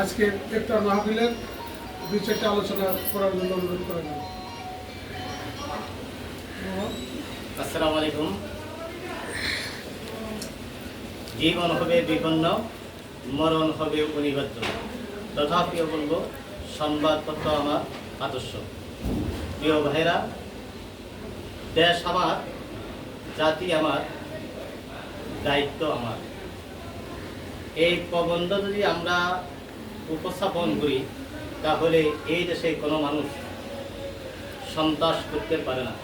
আজকে একটা মাহফিলের দুই চারটে আলোচনা করার জন্য অনুরোধ করা আসসালামু আলাইকুম। জীবন হবে বিপন্ন, মরণ হবে অনিবার্য। তথাপিও বলব সংবাদপত্র আমার আদর্শ। প্রিয় ভাইরা দেশ আমার, জাতি আমার, দায়িত্ব আমার। এই প্রবন্ধ যদি আমরা উপস্থাপন করি, তাহলে এই দেশে কোনো মানুষ সন্ত্রাস করতে পারে না,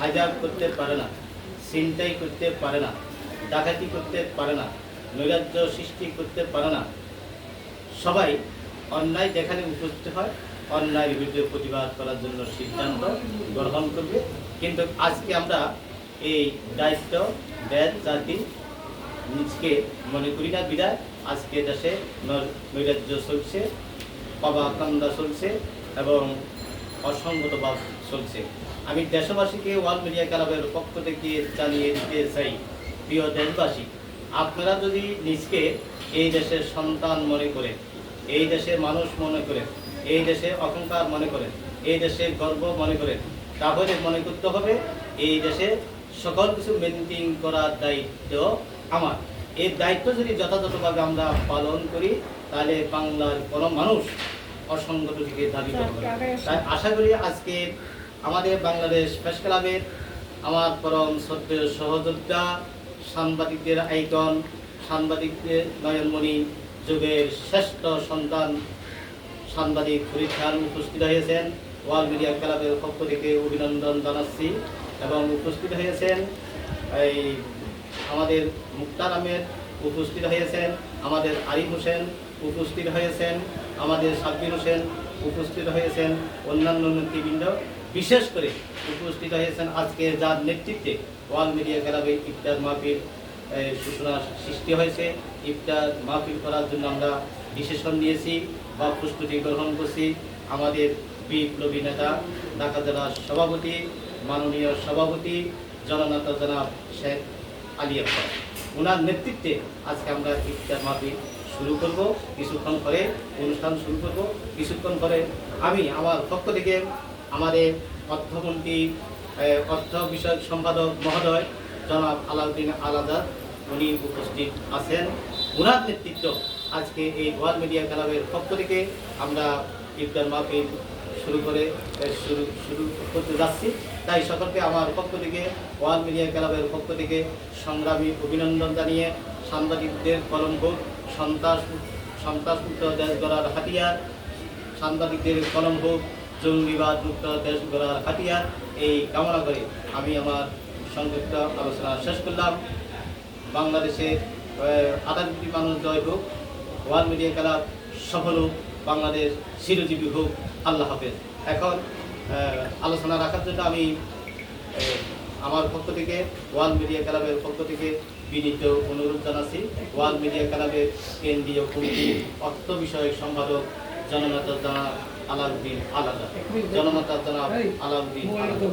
হাজার করতে পারে না, ছিনতাই করতে পারে না, ডাকাতি করতে পারে না, নৈরাজ্য সৃষ্টি করতে পারে না। সবাই অন্যায় যেখানে উপস্থিত হয়, অন্যায়ের বিরুদ্ধে প্রতিবাদ করার জন্য সিদ্ধান্ত গ্রহণ করবে। কিন্তু আজকে আমরা এই দায়িত্ব, দেশ, জাতি নিজকে মনে করি না বিদায়। আজকে দেশে নৈরাজ্য চলছে পাবাকান্দা চলছে এবং অসঙ্গত ভাব চলছে। আমি দেশবাসীকে ওয়ার্ল্ড মিডিয়া ক্লাবের পক্ষ থেকে জানিয়ে দিতে চাই, প্রিয় দেশবাসী, আপনারা যদি নিজকে এই দেশের সন্তান মনে করেন, এই দেশের মানুষ মনে করেন, এই দেশে অহংকার মনে করেন, এই দেশের গর্ব মনে করেন, তাহলে মনে করতে হবে এই দেশে সকল কিছু মেনটেন করার দায়িত্ব আমার। এই দায়িত্ব যদি যথাযথভাবে আমরা পালন করি তাহলে বাংলার কোনো মানুষ অসংগত থেকে দাবি করবে তাই আশা করি আজকে আমাদের বাংলাদেশ প্রেস ক্লাবের আমার পরম শ্রদ্ধেয় সহযোদ্ধা সাংবাদিকদের আইকন সাংবাদিকদের নয়নমণি যুগের শ্রেষ্ঠ সন্তান সাংবাদিক ফরিদ খান উপস্থিত হয়েছেন। ওয়াল মিডিয়া ক্লাবের পক্ষ থেকে অভিনন্দন জানাচ্ছি এবং উপস্থিত হয়েছেন এই আমাদের মুক্তার আহমেদ উপস্থিত হয়েছেন, আমাদের আরিফ হোসেন উপস্থিত হয়েছেন, আমাদের সাব্বির হোসেন উপস্থিত হয়েছেন, অন্যান্য নেতৃবৃন্দ বিশেষ করে উপস্থিত হয়েছেন আজকে যার নেতৃত্বে ওয়াল মিডিয়া ক্লাবে ইফতার মাহফিল সূচনা সৃষ্টি হয়েছে। ইফতার মাহফিল করার জন্য আমরা ডিসিশন নিয়েছি বা প্রস্তুতি গ্রহণ করছি আমাদের বিপ্লবী নেতা, ঢাকা জেলার সভাপতি, মাননীয় সভাপতি, জননেতা জনাব শেখ আলী আকবর ওনার নেতৃত্বে আজকে আমরা ইফতার মাহফিল শুরু করব, কিছুক্ষণ পরে অনুষ্ঠান শুরু করব, কিছুক্ষণ পরে আমি আমার পক্ষ থেকে আমাদের অর্থমন্ত্রী অর্থ বিষয়ক সম্পাদক মহোদয়, জনাব আলাউদ্দিন আলাদা উনি উপস্থিত আছেন। ওনার নেতৃত্ব আজকে এই ওয়ার্ল্ড মিডিয়া ক্লাবের পক্ষ থেকে আমরা ইফতার মাহফিল শুরু করে শুরু শুরু করতে যাচ্ছি। তাই সকলকে আমার পক্ষ থেকে, ওয়াল মিডিয়া ক্লাবের পক্ষ থেকে সংগ্রামী অভিনন্দন জানিয়ে সাংবাদিকদের কলঙ্ক। সন্ত্রাস সন্ত্রাসমুক্ত দেশ গড়ার হাতিয়ার, সাংবাদিকদের কলঙ্ক, জঙ্গিবাদ মুক্ত দেশ গড়ার হাতিয়ার। এই কামনা করে আমি আমার সংক্ষিপ্ত আলোচনা শেষ করলাম। বাংলাদেশে আধা কোটি মানুষ জয় হোক। ওয়ার্ল্ড মিডিয়া ক্লাব সফল হোক। বাংলাদেশ চিরজীবী হোক, আল্লাহ হাফেজ। এখন আলোচনা রাখার জন্য আমি আমার পক্ষ থেকে ওয়ার্ল্ড মিডিয়া ক্লাবের পক্ষ থেকে বিনীত অনুরোধ জানাচ্ছি। ওয়ার্ল্ড মিডিয়া ক্লাবের কেন্দ্রীয় কমিটি অর্থ বিষয়ক সম্পাদক জননেতা জানা আলাউদ্দিন আলাদা। জননেতা জানাব আলাউদ্দিন আলাদা।